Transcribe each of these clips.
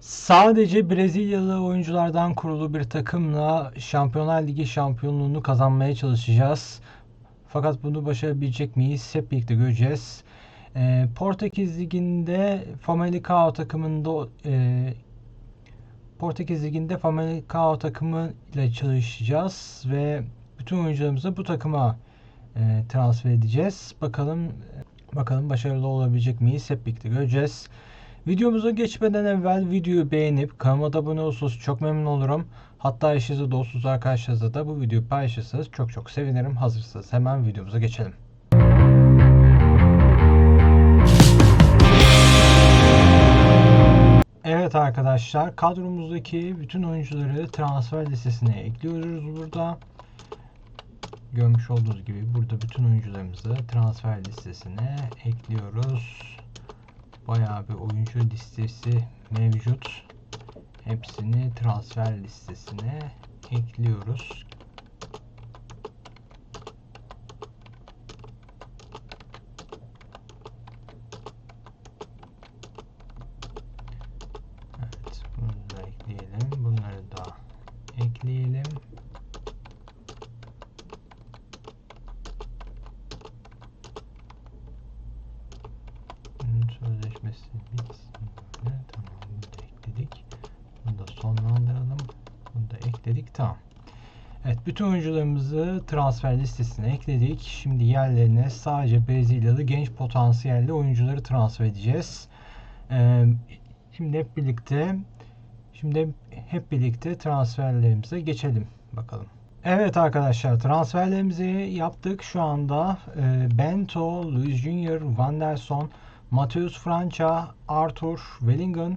Sadece Brezilyalı oyunculardan kurulu bir takımla Şampiyonlar Ligi şampiyonluğunu kazanmaya çalışacağız. Fakat bunu başarabilecek miyiz? Hep birlikte göreceğiz. Ee, Portekiz Ligi'nde Famalicão takımında e, Portekiz Ligi'nde Famalicão takımı ile çalışacağız ve bütün oyuncularımızı bu takıma e, transfer edeceğiz. Bakalım bakalım başarılı olabilecek miyiz? Hep birlikte göreceğiz. Videomuza geçmeden evvel videoyu beğenip kanalıma abone olursanız çok memnun olurum. Hatta eşinizle dostunuz arkadaşlarınızla da bu videoyu paylaşırsanız çok çok sevinirim. Hazırsanız hemen videomuza geçelim. Evet arkadaşlar kadromuzdaki bütün oyuncuları transfer listesine ekliyoruz burada. Görmüş olduğunuz gibi burada bütün oyuncularımızı transfer listesine ekliyoruz. Bayağı bir oyuncu listesi mevcut. Hepsini transfer listesine ekliyoruz. Evet, bunu da ekleyelim. Bunları da ekleyelim. Bunun sözleşmesi bitsin böyle. Tamam bunu da ekledik. Bunu da sonlandıralım. Bunu da Tamam. Evet bütün oyuncularımızı transfer listesine ekledik. Şimdi yerlerine sadece Brezilyalı genç potansiyelli oyuncuları transfer edeceğiz. Ee, şimdi hep birlikte şimdi hep birlikte transferlerimize geçelim bakalım. Evet arkadaşlar transferlerimizi yaptık. Şu anda e, Bento, Luis Junior, Vanderson, Mateus França, Arthur, Wellington, e,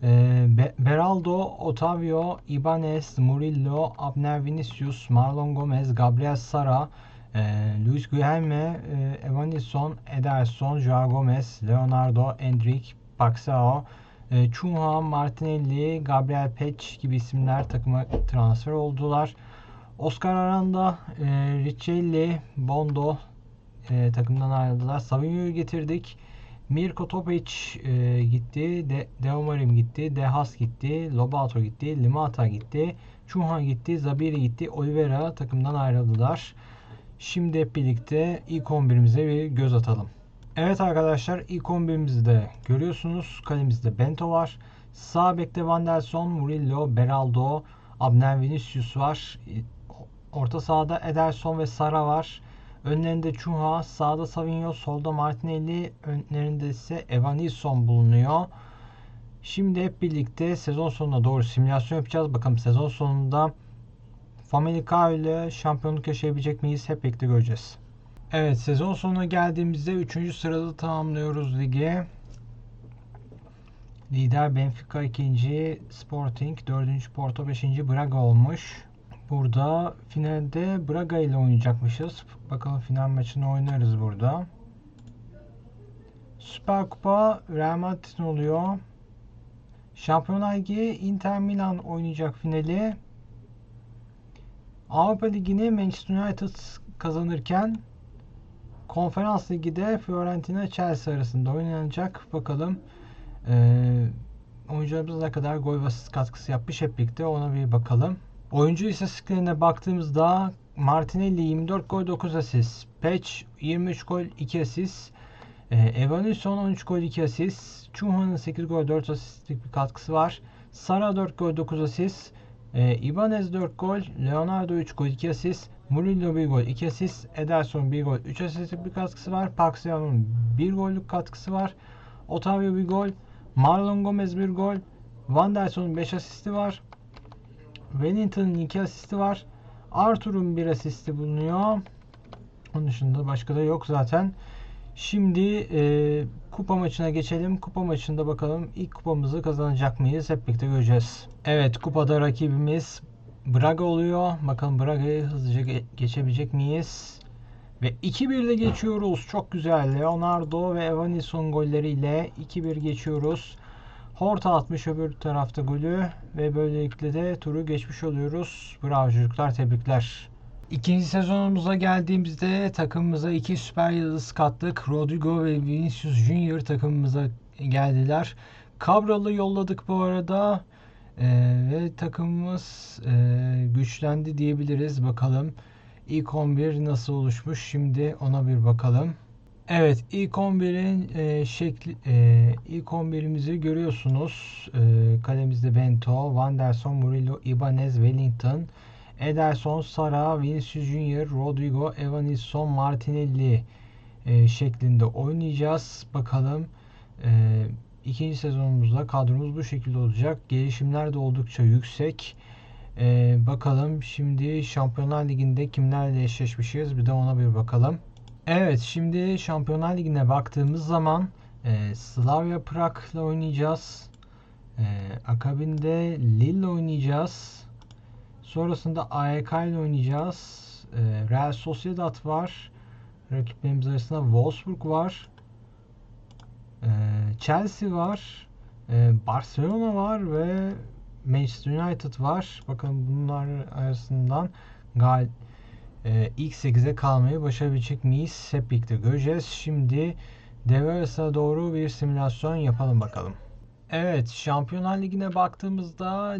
Be- Beraldo, Otavio, Ibanez, Murillo, Abner Vinicius, Marlon Gomez, Gabriel Sara, e, Luis Guilherme, e, Evanilson, Ederson, Joao Gomez, Leonardo, Endrick, Paxao, e, Chunha, Martinelli, Gabriel Peç gibi isimler takıma transfer oldular. Oscar Aranda, e, Riccelli, Bondo e, takımdan ayrıldılar. Savinho'yu getirdik. Mirko Topic e, gitti. De, Deomarim gitti. Dehas gitti. Lobato gitti. Limata gitti. Chunha gitti. Zabiri gitti. Oliveira takımdan ayrıldılar. Şimdi hep birlikte ilk 11'imize bir göz atalım. Evet arkadaşlar ilk 11'imizde görüyorsunuz. Kalemizde Bento var. Sağ bekte Vanderson, Murillo, Beraldo, Abner Vinicius var. Orta sahada Ederson ve Sara var. Önlerinde Chunha, sağda Savinho, solda Martinelli, önlerinde ise Evanilson bulunuyor. Şimdi hep birlikte sezon sonuna doğru simülasyon yapacağız. Bakalım sezon sonunda Famalicão ile şampiyonluk yaşayabilecek miyiz? Hep birlikte göreceğiz. Evet sezon sonuna geldiğimizde 3. sırada tamamlıyoruz ligi. Lider Benfica 2. Sporting 4. Porto 5. Braga olmuş. Burada finalde Braga ile oynayacakmışız. Bakalım final maçını oynarız burada. Süper Kupa Real Madrid'in oluyor. Şampiyonlar Ligi Inter Milan oynayacak finali. Avrupa Ligi'ni Manchester United kazanırken Konferans Ligi de Fiorentina Chelsea arasında oynanacak. Bakalım eee oyuncularımız ne kadar gol ve katkısı yapmış hep birlikte ona bir bakalım. Oyuncu istatistiklerine baktığımızda Martinelli 24 gol 9 asist, Peç 23 gol 2 asist, e, Evanilson 13 gol 2 asist, Chunha'nın 8 gol 4 asistlik bir katkısı var. Sara 4 gol 9 asist, e, Ibanez 4 gol, Leonardo 3 gol 2 asist, Murillo 1 gol 2 asist, Ederson 1 gol 3 asistlik bir katkısı var. Paxiao'nun 1 gollük katkısı var. Otavio 1 gol, Marlon Gomez 1 gol, Vanderson'un 5 asisti var. Wellington'ın 2 asisti var. Arthur'un 1 asisti bulunuyor. Onun dışında başka da yok zaten. Şimdi e, kupa maçına geçelim. Kupa maçında bakalım ilk kupamızı kazanacak mıyız? Hep birlikte göreceğiz. Evet kupada rakibimiz Braga oluyor. Bakalım Braga'yı hızlıca ge- geçebilecek miyiz? Ve 2-1 ile geçiyoruz. Çok güzel. Leonardo ve Evanilson golleriyle 2-1 geçiyoruz. Horta atmış öbür tarafta golü ve böylelikle de turu geçmiş oluyoruz. Bravo çocuklar tebrikler. İkinci sezonumuza geldiğimizde takımımıza iki süper yıldız kattık. Rodrigo ve Vinicius Junior takımımıza geldiler. Kavral'ı yolladık bu arada. Ee, ve takımımız e, güçlendi diyebiliriz. Bakalım ilk 11 nasıl oluşmuş. Şimdi ona bir bakalım. Evet ilk 11'in e, şekli e, ilk 11'imizi görüyorsunuz. E, kalemizde Bento, Wanderson, Murillo, Ibanez, Wellington, Ederson, Sara, Vinicius Junior, Rodrigo, Evanilson, Martinelli e, şeklinde oynayacağız. Bakalım e, ikinci sezonumuzda kadromuz bu şekilde olacak. Gelişimler de oldukça yüksek. E, bakalım şimdi Şampiyonlar Ligi'nde kimlerle eşleşmişiz bir de ona bir bakalım. Evet şimdi Şampiyonlar Ligi'ne baktığımız zaman e, Slavia Prag'la oynayacağız. E, akabinde Lille oynayacağız. Sonrasında AEK ile oynayacağız. E, Real Sociedad var. Rakiplerimiz arasında Wolfsburg var. E, Chelsea var. E, Barcelona var ve Manchester United var. Bakın bunlar arasından gal e, ilk 8'e kalmayı başarabilecek miyiz? Hep birlikte göreceğiz. Şimdi devre arasına doğru bir simülasyon yapalım bakalım. Evet, Şampiyonlar Ligi'ne baktığımızda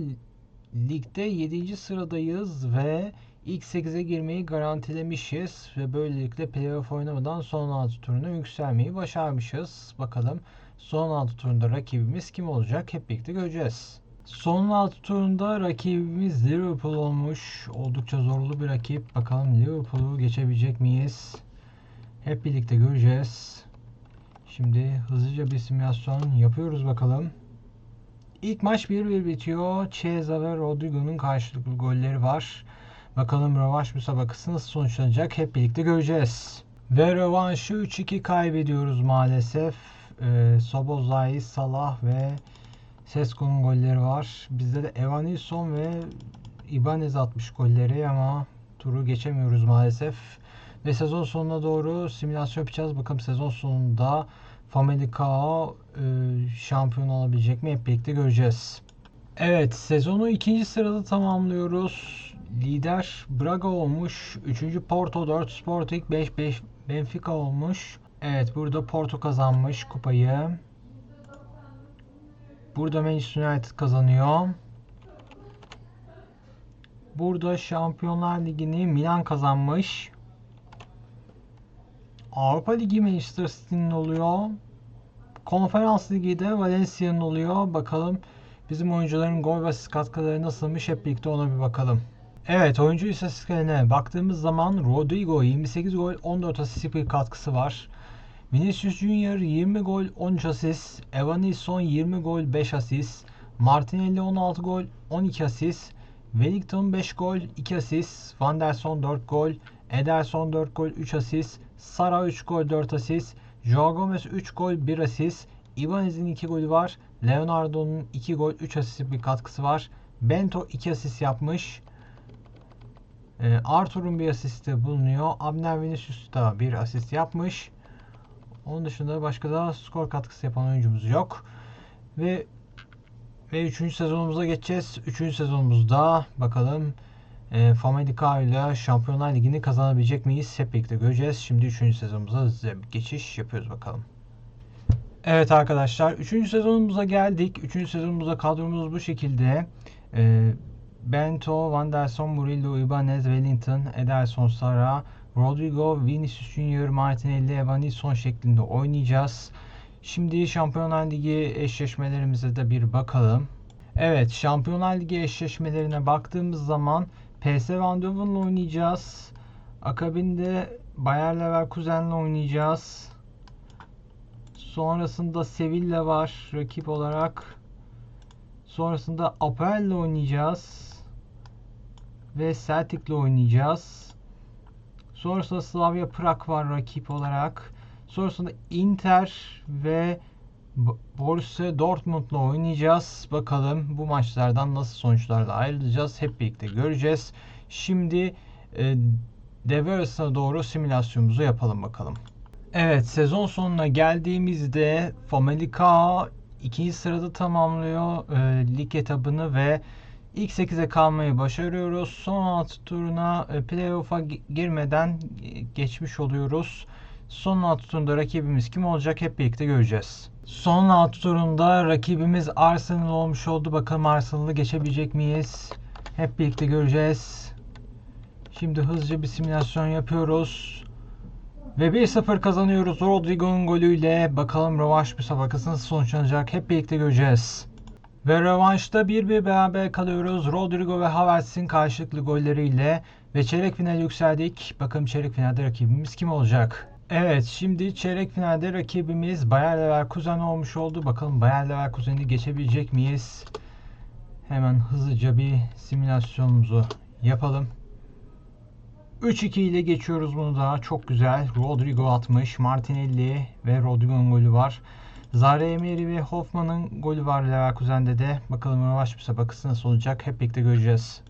ligde 7. sıradayız ve ilk 8'e girmeyi garantilemişiz ve böylelikle playoff oynamadan son 6 turuna yükselmeyi başarmışız. Bakalım son 6 turunda rakibimiz kim olacak? Hep birlikte göreceğiz. Son 6 turunda rakibimiz Liverpool olmuş. Oldukça zorlu bir rakip. Bakalım Liverpool'u geçebilecek miyiz? Hep birlikte göreceğiz. Şimdi hızlıca bir simülasyon yapıyoruz bakalım. İlk maç 1-1 bitiyor. Chiesa ve Rodrigo'nun karşılıklı golleri var. Bakalım rövanş müsabakası nasıl sonuçlanacak hep birlikte göreceğiz. Ve rövanşı 3-2 kaybediyoruz maalesef. Ee, Sobozlai, Salah ve Sesko'nun golleri var. Bizde de Evanilson ve Ibanez atmış golleri ama turu geçemiyoruz maalesef. Ve sezon sonuna doğru simülasyon yapacağız. Bakalım sezon sonunda Famalicão e, şampiyon olabilecek mi? Hep birlikte göreceğiz. Evet sezonu ikinci sırada tamamlıyoruz. Lider Braga olmuş. Üçüncü Porto 4 Sporting 5 5 Benfica olmuş. Evet burada Porto kazanmış kupayı. Burada Manchester United kazanıyor. Burada Şampiyonlar Ligi'ni Milan kazanmış. Avrupa Ligi Manchester City'nin oluyor. Konferans Ligi de Valencia'nın oluyor. Bakalım bizim oyuncuların gol ve katkıları nasılmış hep birlikte ona bir bakalım. Evet oyuncu istatistiklerine baktığımız zaman Rodrigo 28 gol 14 asist katkısı var. Vinicius Junior 20 gol 13 asist. Evanilson 20 gol 5 asist. Martinelli 16 gol 12 asist. Wellington 5 gol 2 asist. Van der Son 4 gol. Ederson 4 gol 3 asist. Sara 3 gol 4 asist. Joao Gomez 3 gol 1 asist. Ibanez'in 2 golü var. Leonardo'nun 2 gol 3 asist bir katkısı var. Bento 2 asist yapmış. Ee, Arthur'un bir asisti bulunuyor. Abner Vinicius da bir asist yapmış. Onun dışında başka da skor katkısı yapan oyuncumuz yok. Ve ve 3. sezonumuza geçeceğiz. 3. sezonumuzda bakalım e, Famalicão ile Şampiyonlar Ligi'ni kazanabilecek miyiz? Hep birlikte göreceğiz. Şimdi 3. sezonumuza geçiş yapıyoruz bakalım. Evet arkadaşlar 3. sezonumuza geldik. 3. sezonumuzda kadromuz bu şekilde. E, Bento, Van der Son, Murillo, Ibanez, Wellington, Ederson, Sara, Rodrigo, Vinicius Junior, Martinelli, Evanilson şeklinde oynayacağız. Şimdi Şampiyonlar Ligi eşleşmelerimize de bir bakalım. Evet, Şampiyonlar Ligi eşleşmelerine baktığımız zaman PSV Eindhoven'la oynayacağız. Akabinde Bayer Leverkusen'le oynayacağız. Sonrasında Sevilla var rakip olarak. Sonrasında Apel'le oynayacağız. Ve Celtic'le oynayacağız. Sonrasında Slavia Prag var rakip olarak. Sonrasında Inter ve Borussia Dortmund'la oynayacağız. Bakalım bu maçlardan nasıl sonuçlarla ayrılacağız. Hep birlikte göreceğiz. Şimdi e, devre arasına doğru simülasyonumuzu yapalım bakalım. Evet sezon sonuna geldiğimizde Famalicão ikinci sırada tamamlıyor e, lig etabını ve ilk 8'e kalmayı başarıyoruz. Son 6 turuna e, playoff'a girmeden e, geçmiş oluyoruz. Son 6 turunda rakibimiz kim olacak hep birlikte göreceğiz. Son altı turunda rakibimiz Arsenal olmuş oldu. Bakalım Arsenal'ı geçebilecek miyiz? Hep birlikte göreceğiz. Şimdi hızlıca bir simülasyon yapıyoruz. Ve 1-0 kazanıyoruz Rodrigo'nun golüyle. Bakalım rövanş müsabakası nasıl sonuçlanacak? Hep birlikte göreceğiz. Ve rövanşta 1-1 beraber kalıyoruz. Rodrigo ve Havertz'in karşılıklı golleriyle. Ve çeyrek finale yükseldik. Bakalım çeyrek finalde rakibimiz kim olacak? Evet şimdi çeyrek finalde rakibimiz Bayer Leverkusen olmuş oldu. Bakalım Bayer Leverkusen'i geçebilecek miyiz? Hemen hızlıca bir simülasyonumuzu yapalım. 3-2 ile geçiyoruz bunu da. Çok güzel. Rodrigo atmış. Martinelli ve Rodrigo'nun golü var. Zare Emery ve Hoffman'ın golü var Leverkusen'de de. Bakalım rövanş müsabakası nasıl olacak? Hep birlikte göreceğiz.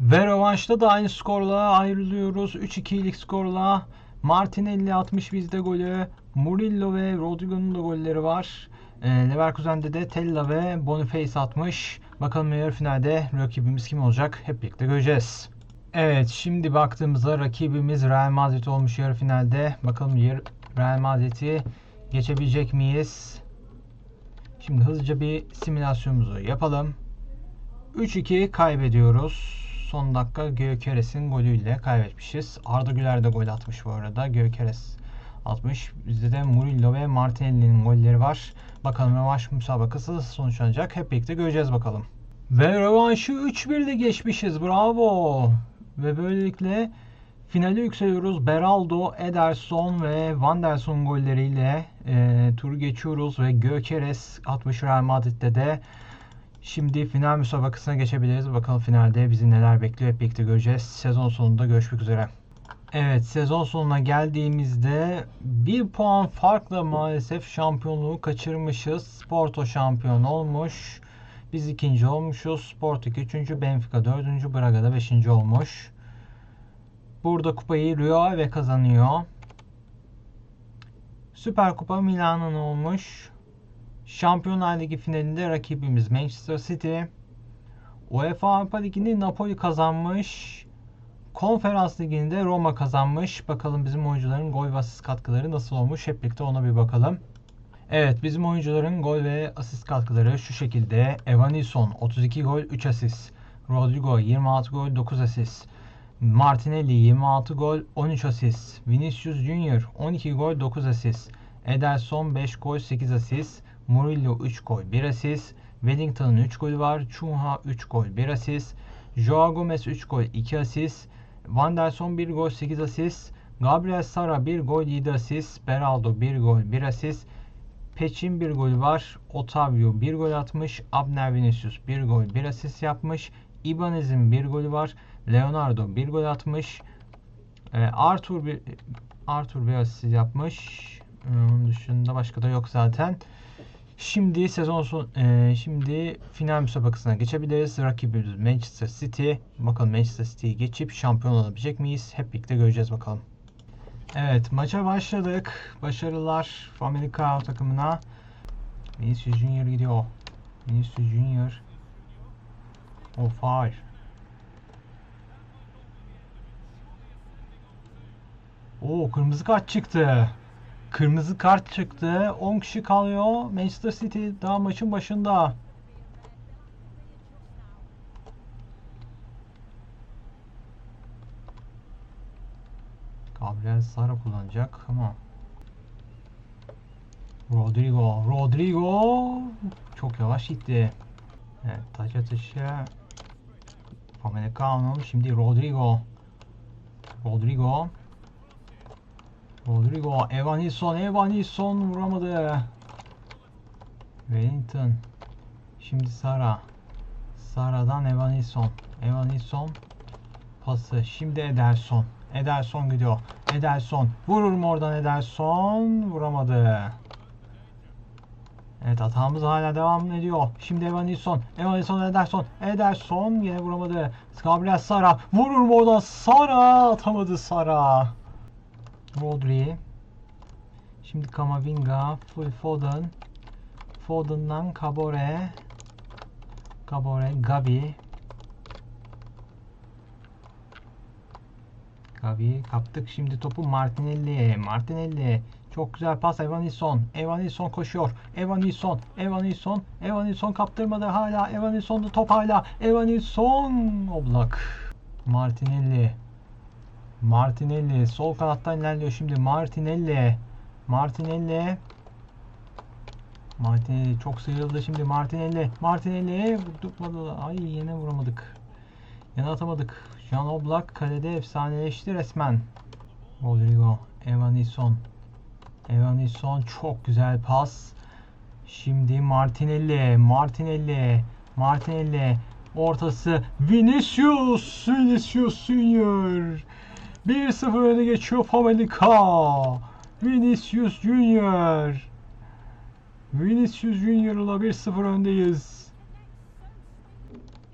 Ve rövanşta da aynı skorla ayrılıyoruz. 3-2'lik skorla. Martinelli atmış bizde golü. Murillo ve Rodrigo'nun da golleri var. E, Leverkusen'de de Tella ve Boniface atmış. Bakalım yarı finalde rakibimiz kim olacak? Hep birlikte göreceğiz. Evet şimdi baktığımızda rakibimiz Real Madrid olmuş yarı finalde. Bakalım Real Madrid'i geçebilecek miyiz? Şimdi hızlıca bir simülasyonumuzu yapalım. 3-2 kaybediyoruz. Son dakika Gökeres'in golüyle kaybetmişiz. Arda Güler de gol atmış bu arada. Gökeres atmış. Bizde de Murillo ve Martinelli'nin golleri var. Bakalım rövanş müsabakası nasıl sonuçlanacak. Hep birlikte göreceğiz bakalım. Ve rövanşı 3-1 ile geçmişiz. Bravo. Ve böylelikle finale yükseliyoruz. Beraldo, Ederson ve Van der Son golleriyle e, turu geçiyoruz ve Gökeres 60 Real Madrid'de de Şimdi final müsabakasına geçebiliriz. Bakalım finalde bizi neler bekliyor hep birlikte göreceğiz. Sezon sonunda görüşmek üzere. Evet sezon sonuna geldiğimizde bir puan farkla maalesef şampiyonluğu kaçırmışız. Porto şampiyon olmuş. Biz ikinci olmuşuz. Sporting üçüncü, Benfica dördüncü, Braga da beşinci olmuş. Burada kupayı Rio Ave kazanıyor. Süper Kupa Milan'ın olmuş. Şampiyonlar Ligi finalinde rakibimiz Manchester City. UEFA Avrupa Ligi'ni Napoli kazanmış. Konferans Ligi'nde Roma kazanmış. Bakalım bizim oyuncuların gol ve asist katkıları nasıl olmuş? Hep birlikte ona bir bakalım. Evet bizim oyuncuların gol ve asist katkıları şu şekilde. Evanilson 32 gol 3 asist. Rodrigo 26 gol 9 asist. Martinelli 26 gol 13 asist. Vinicius Junior 12 gol 9 asist. Ederson 5 gol 8 asist. Murillo 3 gol 1 asist. Wellington'ın 3 golü var. Chunha 3 gol 1 asist. Joao Gomez 3 gol 2 asist. Van der Son 1 gol 8 asist. Gabriel Sara 1 gol 7 asist. Beraldo 1 gol 1 asist. Peçin 1 golü var. Otavio 1 gol atmış. Abner Vinicius 1 gol 1 asist yapmış. Ibanez'in 1 golü var. Leonardo 1 gol atmış. Ee, Arthur bir Arthur bir asist yapmış. Ee, Onun dışında başka da yok zaten. Şimdi sezon son e, şimdi final müsabakasına geçebiliriz. Rakibimiz Manchester City. Bakalım Manchester City'yi geçip şampiyon olabilecek miyiz? Hep birlikte göreceğiz bakalım. Evet maça başladık. Başarılar Amerika takımına. Vinicius Junior gidiyor. Vinicius Junior. O faul. Oo kırmızı kart çıktı. Kırmızı kart çıktı. 10 kişi kalıyor. Manchester City daha maçın başında. Gabriel Sara kullanacak ama Rodrigo, Rodrigo çok yavaş gitti. Evet, taç atışı Pamecano, şimdi Rodrigo. Rodrigo Rodrigo, Evanilson, Evanilson vuramadı. Wellington. Şimdi Sara. Sara'dan Evanilson. Evanilson pası. Şimdi Ederson. Ederson gidiyor. Ederson. Vurur mu oradan Ederson? Vuramadı. Evet hatamız hala devam ediyor. Şimdi Evanilson. Evanilson Ederson. Ederson yine vuramadı. Gabriel Sara. Vurur mu oradan? Sara atamadı Sara. Rodri. Şimdi Kamavinga, Phil Foden. Foden'dan Kabore. Kabore, Gabi. Gabi kaptık şimdi topu Martinelli. Martinelli Çok güzel pas Evanilson. Evanilson koşuyor. Evanilson. Evanilson. Evanilson kaptırmadı hala. Evanilson'da top hala. Evanilson. Oblak. Martinelli. Martinelli. Sol kanattan ilerliyor şimdi. Martinelli. Martinelli. Martinelli çok sıyrıldı şimdi. Martinelli. Martinelli. Tutmadı. Ay yine vuramadık. Yine atamadık. Jan Oblak kalede efsaneleşti resmen. Rodrigo. Evanilson. Evanilson çok güzel pas. Şimdi Martinelli. Martinelli. Martinelli. Ortası Vinicius. Vinicius Junior. 1-0 öne geçiyor Famalicão. Vinicius Junior. Vinicius Junior'la 1-0 öndeyiz.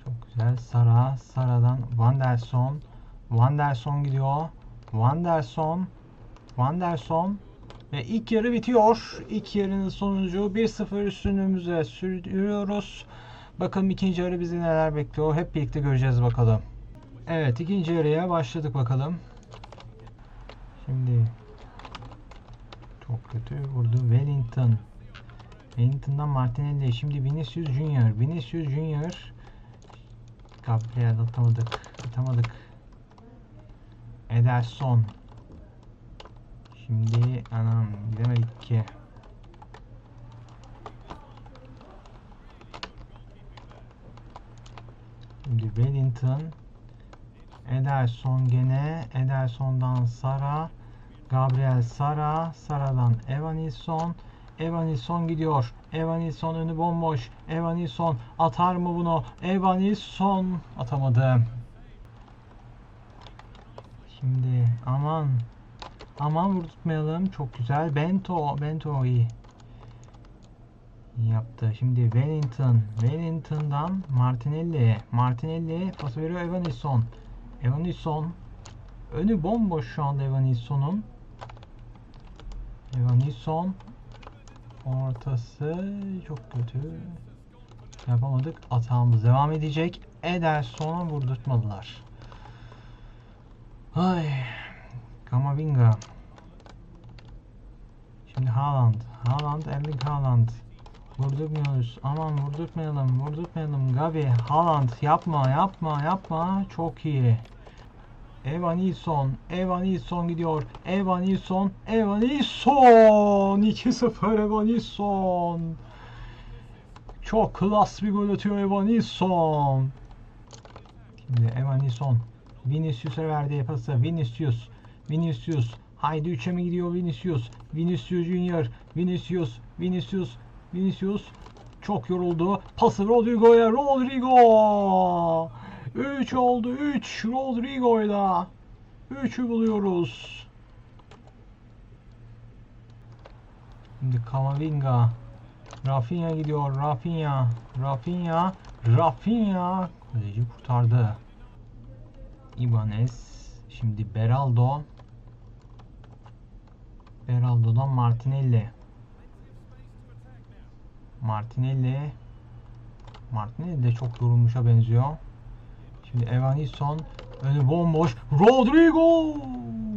Çok güzel. Sara. Sara'dan Vanderson. Vanderson gidiyor. Vanderson. Vanderson. Ve ilk yarı bitiyor. İlk yarının sonucu 1-0 üstünlüğümüze sürüyoruz. Bakalım ikinci yarı bizi neler bekliyor. Hep birlikte göreceğiz bakalım. Evet ikinci yarıya başladık bakalım. Şimdi çok kötü vurdu Wellington. Wellington'dan Martinelli. Şimdi Vinicius Junior. Vinicius Junior. Gabriel atamadık. Atamadık. Ederson. Şimdi anam gidemedik ki. Şimdi Wellington. Ederson gene. Ederson'dan Sara. Gabriel Sara. Sara'dan Evanilson. Evanilson gidiyor. Evanilson önü bomboş. Evanilson atar mı bunu? Evanilson atamadı. Şimdi aman aman vurdurtmayalım. Çok güzel. Bento. Bento iyi. Yaptı. Şimdi Wellington. Wellington'dan Martinelli. Martinelli pas veriyor Evanilson. Evanilson. Önü bomboş şu anda Evanilson'un. Evanilson. Ortası çok kötü. Yapamadık. Atağımız devam edecek. Ederson'a vurdurtmadılar. Ay. Kamavinga. Haaland. Haaland, Erling Haaland. Vurdurmuyoruz. Aman vurdurtmayalım. Vurdurtmayalım. Gavi, Haaland yapma, yapma, yapma. Çok iyi. Evanilson, Evanilson gidiyor. Evanilson, Evanilson. 2-0 Evanilson. Çok klas bir gol atıyor Evanilson. Şimdi Evanilson. Vinicius'a verdiği pası. Vinicius. Vinicius. Haydi 3'e mi gidiyor Vinicius? Vinicius Junior. Vinicius. Vinicius. Vinicius. Çok yoruldu. Pası Rodrigo'ya. Rodrigo. 3 oldu. 3 Rodrigo'yla. 3'ü buluyoruz. Şimdi Kamavinga. Rafinha gidiyor. Rafinha. Rafinha. Rafinha. Kaleci kurtardı. Ibanez. Şimdi Beraldo. Beraldo'dan Martinelli. Martinelli. Martinelli de çok yorulmuşa benziyor. Şimdi Evanilson önü bomboş. Rodrigo!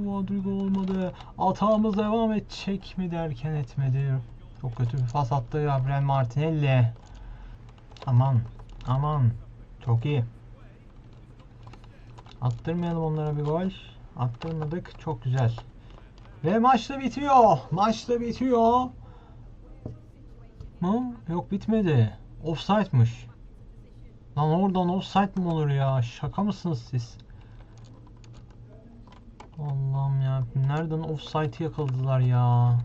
Rodrigo olmadı. Atağımız devam edecek mi derken etmedi. Çok kötü bir pas attı Gabriel Martinelli. Aman. Aman. Çok iyi. Attırmayalım onlara bir gol. Attırmadık. Çok güzel. Ve maç da bitiyor. Maç da bitiyor. Mı? Yok bitmedi. Offside'mış. Lan oradan offside mi olur ya? Şaka mısınız siz? Allah'ım ya. Nereden offside'ı yakaladılar ya?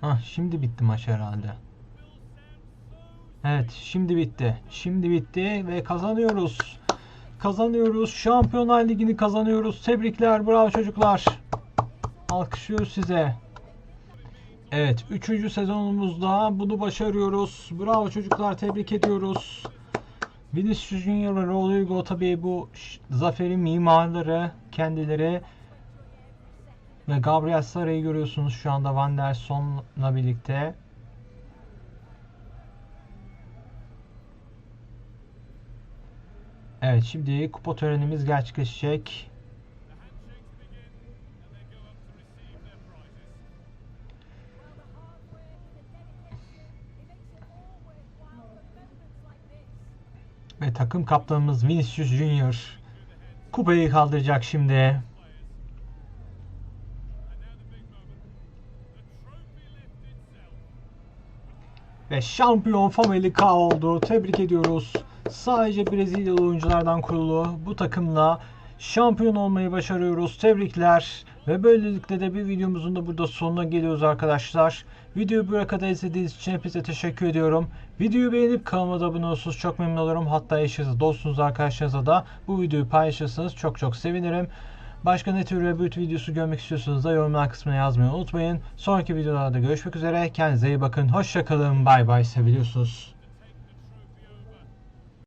Hah şimdi bitti maç herhalde. Evet şimdi bitti. Şimdi bitti ve kazanıyoruz. Kazanıyoruz. Şampiyonlar Ligi'ni kazanıyoruz. Tebrikler. Bravo çocuklar. Alkışlıyoruz size. Evet. Üçüncü sezonumuzda bunu başarıyoruz. Bravo çocuklar. Tebrik ediyoruz. Vinicius Junior ve Rodrigo tabii bu zaferin mimarları kendileri ve Gabriel Sara'yı görüyorsunuz şu anda Van der Son'la birlikte. Evet şimdi kupa törenimiz gerçekleşecek. Ve takım kaptanımız Vinicius Junior kupayı kaldıracak şimdi. Ve şampiyon Family K oldu. Tebrik ediyoruz. Sadece Brezilyalı oyunculardan kurulu bu takımla şampiyon olmayı başarıyoruz. Tebrikler. Ve böylelikle de bir videomuzun da burada sonuna geliyoruz arkadaşlar. Videoyu buraya kadar izlediğiniz için hepinize teşekkür ediyorum. Videoyu beğenip kanalıma da abone olursanız çok memnun olurum. Hatta eşinize, dostunuz, arkadaşlarınıza da bu videoyu paylaşırsanız çok çok sevinirim. Başka ne tür reboot videosu görmek istiyorsanız da yorumlar kısmına yazmayı unutmayın. Sonraki videolarda görüşmek üzere. Kendinize iyi bakın. Hoşçakalın. Bay bay. Seviliyorsunuz.